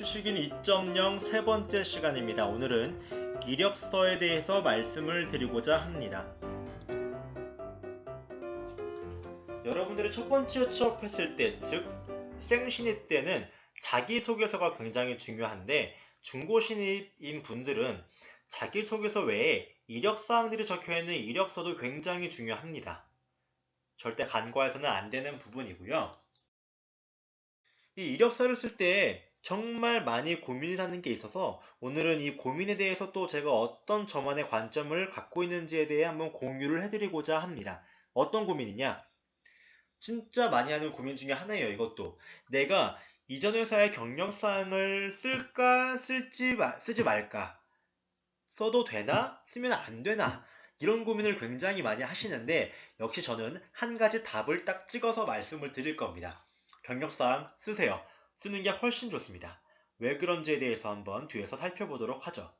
추식인 2.0 세 번째 시간입니다. 오늘은 이력서에 대해서 말씀을 드리고자 합니다. 여러분들이 첫 번째 취업했을 때, 즉 생신입 때는 자기소개서가 굉장히 중요한데 중고신입인 분들은 자기소개서 외에 이력사항들이 적혀있는 이력서도 굉장히 중요합니다. 절대 간과해서는 안 되는 부분이고요. 이 이력서를 쓸 때 정말 많이 고민을 하는 게 있어서 오늘은 이 고민에 대해서 또 제가 어떤 저만의 관점을 갖고 있는지에 대해 한번 공유를 해드리고자 합니다. 어떤 고민이냐? 진짜 많이 하는 고민 중에 하나예요, 이것도. 내가 이전 회사의 경력사항을 쓸까, 쓸지, 마- 쓰지 말까? 써도 되나? 쓰면 안 되나? 이런 고민을 굉장히 많이 하시는데, 역시 저는 한 가지 답을 딱 찍어서 말씀을 드릴 겁니다. 경력사항 쓰세요. 쓰는 게 훨씬 좋습니다. 왜 그런지에 대해서 한번 뒤에서 살펴보도록 하죠.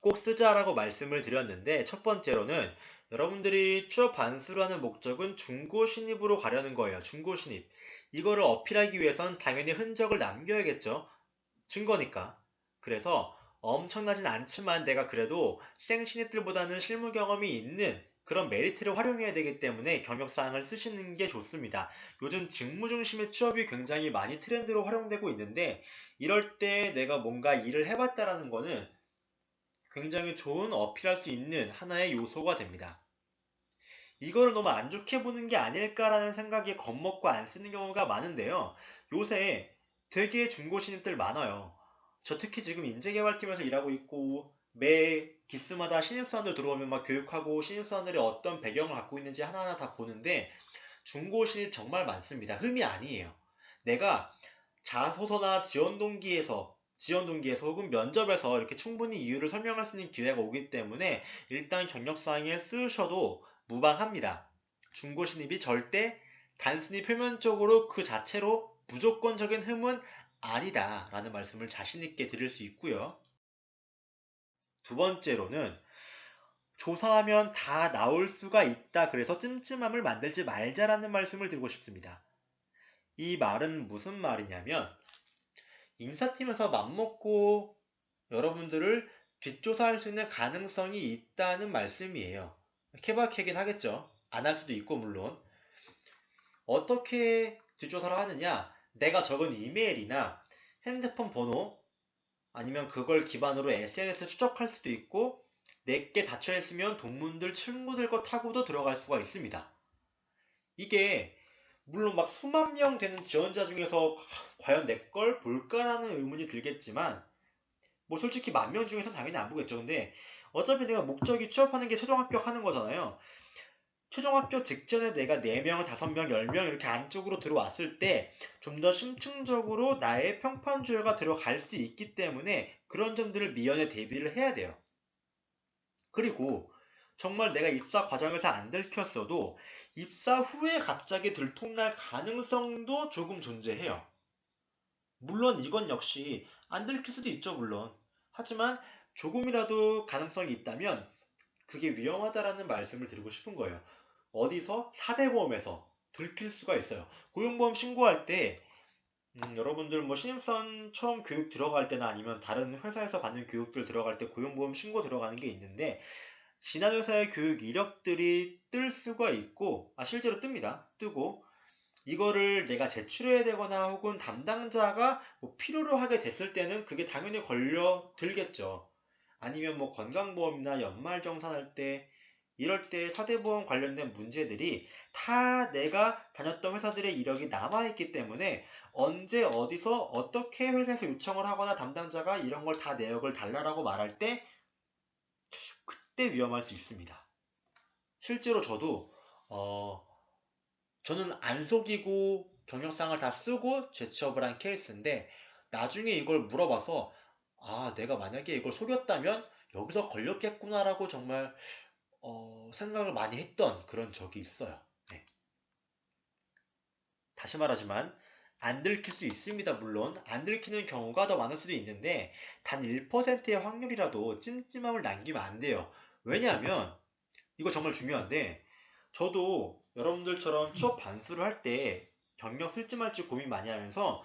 꼭 쓰자라고 말씀을 드렸는데 첫 번째로는 여러분들이 취업 반수를 하는 목적은 중고 신입으로 가려는 거예요. 중고 신입. 이거를 어필하기 위해선 당연히 흔적을 남겨야겠죠. 증거니까. 그래서 엄청나진 않지만 내가 그래도 생신입들보다는 실무 경험이 있는 그런 메리트를 활용해야 되기 때문에 경력사항을 쓰시는 게 좋습니다. 요즘 직무 중심의 취업이 굉장히 많이 트렌드로 활용되고 있는데 이럴 때 내가 뭔가 일을 해봤다라는 거는 굉장히 좋은 어필할 수 있는 하나의 요소가 됩니다. 이거를 너무 안 좋게 보는 게 아닐까라는 생각에 겁먹고 안 쓰는 경우가 많은데요. 요새 되게 중고 신입들 많아요. 저 특히 지금 인재개발팀에서 일하고 있고 매 기수마다 신입사원들 들어오면 막 교육하고 신입사원들이 어떤 배경을 갖고 있는지 하나하나 다 보는데 중고 신입 정말 많습니다. 흠이 아니에요. 내가 자소서나 지원 동기에서 지원 동기에서 혹은 면접에서 이렇게 충분히 이유를 설명할 수 있는 기회가 오기 때문에 일단 경력사항에 쓰셔도 무방합니다. 중고 신입이 절대 단순히 표면적으로 그 자체로 무조건적인 흠은 아니다 라는 말씀을 자신있게 드릴 수 있고요. 두 번째로는 조사하면 다 나올 수가 있다. 그래서 찜찜함을 만들지 말자라는 말씀을 드리고 싶습니다. 이 말은 무슨 말이냐면 인사팀에서 맘먹고 여러분들을 뒷조사할 수 있는 가능성이 있다는 말씀이에요. 케바케긴 하겠죠. 안 할 수도 있고 물론 어떻게 뒷조사를 하느냐 내가 적은 이메일이나 핸드폰 번호 아니면 그걸 기반으로 SNS 추적할 수도 있고 내게 닫혀 있으면 동문들 친구들 거 타고도 들어갈 수가 있습니다. 이게 물론 막 수만 명 되는 지원자 중에서 과연 내 걸 볼까라는 의문이 들겠지만 뭐 솔직히 만 명 중에서 당연히 안 보겠죠. 근데 어차피 내가 목적이 취업하는 게 최종 합격하는 거잖아요. 최종 합격 직전에 내가 4명, 5명, 10명 이렇게 안쪽으로 들어왔을 때 좀 더 심층적으로 나의 평판조회가 들어갈 수 있기 때문에 그런 점들을 미연에 대비를 해야 돼요. 그리고 정말 내가 입사 과정에서 안 들켰어도 입사 후에 갑자기 들통날 가능성도 조금 존재해요. 물론 이건 역시 안 들킬 수도 있죠, 물론. 하지만 조금이라도 가능성이 있다면 그게 위험하다라는 말씀을 드리고 싶은 거예요. 어디서 사대보험에서 들킬 수가 있어요. 고용보험 신고할 때 음, 여러분들 뭐 신입사원 처음 교육 들어갈 때나 아니면 다른 회사에서 받는 교육들 들어갈 때 고용보험 신고 들어가는 게 있는데 지난 회사의 교육 이력들이 뜰 수가 있고 아 실제로 뜹니다. 뜨고 이거를 내가 제출해야 되거나 혹은 담당자가 뭐 필요로 하게 됐을 때는 그게 당연히 걸려 들겠죠. 아니면 뭐 건강보험이나 연말정산할 때 이럴 때 사대보험 관련된 문제들이 다 내가 다녔던 회사들의 이력이 남아있기 때문에 언제 어디서 어떻게 회사에서 요청을 하거나 담당자가 이런 걸 다 내역을 달라라고 말할 때 그때 위험할 수 있습니다. 실제로 저도 어 저는 안 속이고 경력상을 다 쓰고 재취업을 한 케이스인데 나중에 이걸 물어봐서 아 내가 만약에 이걸 속였다면 여기서 걸렸겠구나라고 정말 어, 생각을 많이 했던 그런 적이 있어요. 네. 다시 말하지만 안 들킬 수 있습니다. 물론 안 들키는 경우가 더 많을 수도 있는데 단 1%의 확률이라도 찜찜함을 남기면 안 돼요. 왜냐하면 이거 정말 중요한데 저도 여러분들처럼 취업 반수를 할 때 경력 쓸지 말지 고민 많이 하면서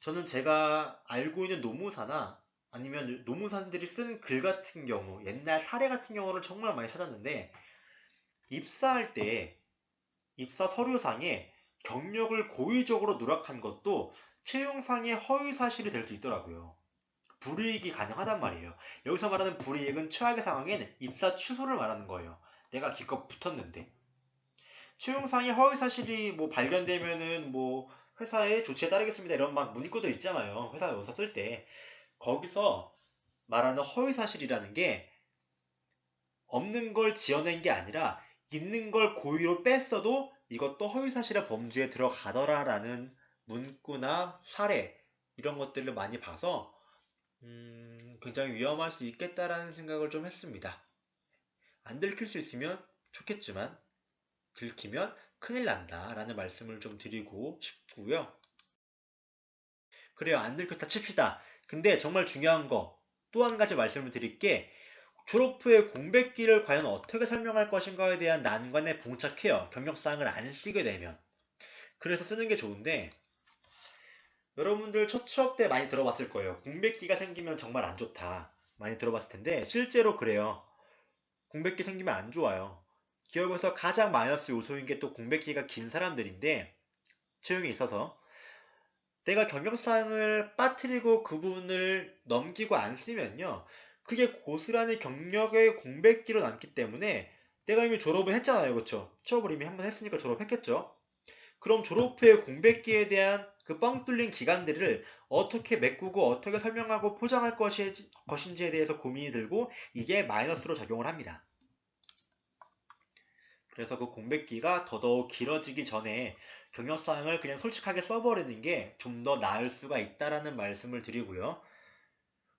저는 제가 알고 있는 노무사나 아니면 노무사들이 쓴 글 같은 경우, 옛날 사례 같은 경우를 정말 많이 찾았는데, 입사할 때 입사 서류상에 경력을 고의적으로 누락한 것도 채용상의 허위 사실이 될 수 있더라고요. 불이익이 가능하단 말이에요. 여기서 말하는 불이익은 최악의 상황엔 입사 취소를 말하는 거예요. 내가 기껏 붙었는데. 채용상의 허위 사실이 뭐 발견되면은 뭐 회사의 조치에 따르겠습니다. 이런 막 문구들 있잖아요. 회사 용서 쓸 때. 거기서 말하는 허위 사실이라는 게 없는 걸 지어낸 게 아니라 있는 걸 고의로 뺐어도 이것도 허위사실의 범주에 들어가더라라는 문구나 사례 이런 것들을 많이 봐서 음, 굉장히 위험할 수 있겠다라는 생각을 좀 했습니다. 안 들킬 수 있으면 좋겠지만 들키면 큰일 난다라는 말씀을 좀 드리고 싶고요. 그래요. 안 들켰다 칩시다. 근데 정말 중요한 거 또 한 가지 말씀을 드릴 게 졸업 후에 공백기를 과연 어떻게 설명할 것인가에 대한 난관에 봉착해요. 경력사항을 안 쓰게 되면. 그래서 쓰는 게 좋은데 여러분들 첫 취업 때 많이 들어봤을 거예요. 공백기가 생기면 정말 안 좋다. 많이 들어봤을 텐데 실제로 그래요. 공백기 생기면 안 좋아요. 기업에서 가장 마이너스 요소인 게 또 공백기가 긴 사람들인데 채용에 있어서 내가 경력사항을 빠뜨리고 그 부분을 넘기고 안 쓰면요. 그게 고스란히 경력의 공백기로 남기 때문에 내가 이미 졸업을 했잖아요. 그렇죠? 취업을 이미 한 번 했으니까 졸업했겠죠? 그럼 졸업 후에 공백기에 대한 그 뻥 뚫린 기간들을 어떻게 메꾸고 어떻게 설명하고 포장할 것인지에 대해서 고민이 들고 이게 마이너스로 작용을 합니다. 그래서 그 공백기가 더더욱 길어지기 전에 경력사항을 그냥 솔직하게 써버리는 게 좀 더 나을 수가 있다라는 말씀을 드리고요.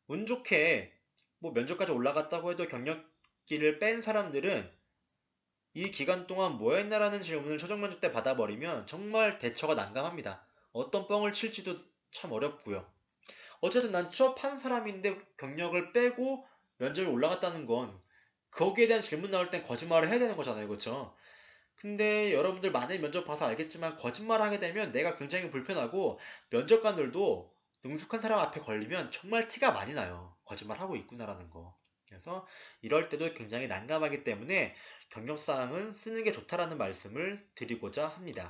운 좋게 뭐 면접까지 올라갔다고 해도 경력기를 뺀 사람들은 이 기간 동안 뭐 했나라는 질문을 최종 면접 때 받아버리면 정말 대처가 난감합니다. 어떤 뻥을 칠지도 참 어렵고요. 어쨌든 난 취업한 사람인데 경력을 빼고 면접에 올라갔다는 건 거기에 대한 질문 나올 땐 거짓말을 해야 되는 거잖아요. 그렇죠? 근데 여러분들 많은 면접 봐서 알겠지만 거짓말 하게 되면 내가 굉장히 불편하고 면접관들도 능숙한 사람 앞에 걸리면 정말 티가 많이 나요. 거짓말 하고 있구나라는 거. 그래서 이럴 때도 굉장히 난감하기 때문에 경력사항은 쓰는 게 좋다라는 말씀을 드리고자 합니다.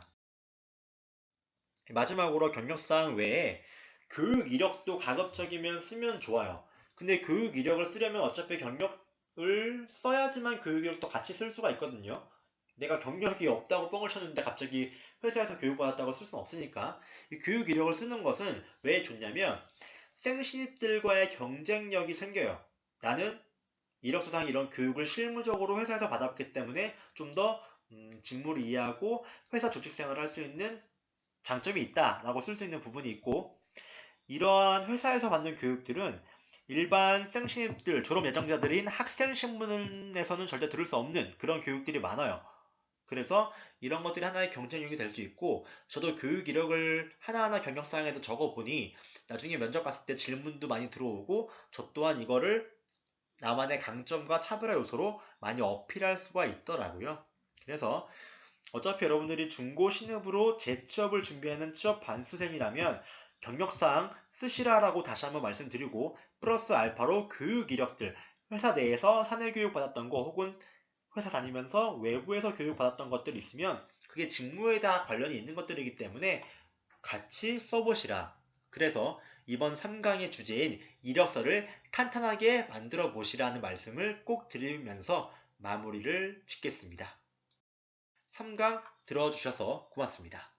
마지막으로 경력사항 외에 교육 이력도 가급적이면 쓰면 좋아요. 근데 교육 이력을 쓰려면 어차피 경력 을 써야지만 교육 이력도 같이 쓸 수가 있거든요. 내가 경력이 없다고 뻥을 쳤는데 갑자기 회사에서 교육받았다고 쓸 수는 없으니까 이 교육 이력을 쓰는 것은 왜 좋냐면 생신입들과의 경쟁력이 생겨요. 나는 이력서상 이런 교육을 실무적으로 회사에서 받았기 때문에 좀더 음, 직무를 이해하고 회사 조직 생활을 할 수 있는 장점이 있다라고 쓸 수 있는 부분이 있고 이러한 회사에서 받는 교육들은 일반 생신입들 졸업 예정자들인 학생 신분에서는 절대 들을 수 없는 그런 교육들이 많아요. 그래서 이런 것들이 하나의 경쟁력이 될 수 있고 저도 교육 이력을 하나하나 경력사항에서 적어보니 나중에 면접 갔을 때 질문도 많이 들어오고 저 또한 이거를 나만의 강점과 차별화 요소로 많이 어필할 수가 있더라고요. 그래서 어차피 여러분들이 중고 신입으로 재취업을 준비하는 취업 반수생이라면 경력사항 쓰시라라고 다시 한번 말씀드리고 플러스 알파로 교육 이력들 회사 내에서 사내 교육 받았던 거 혹은 회사 다니면서 외부에서 교육 받았던 것들이 있으면 그게 직무에 다 관련이 있는 것들이기 때문에 같이 써보시라. 그래서 이번 3강의 주제인 이력서를 탄탄하게 만들어 보시라는 말씀을 꼭 드리면서 마무리를 짓겠습니다. 3강 들어주셔서 고맙습니다.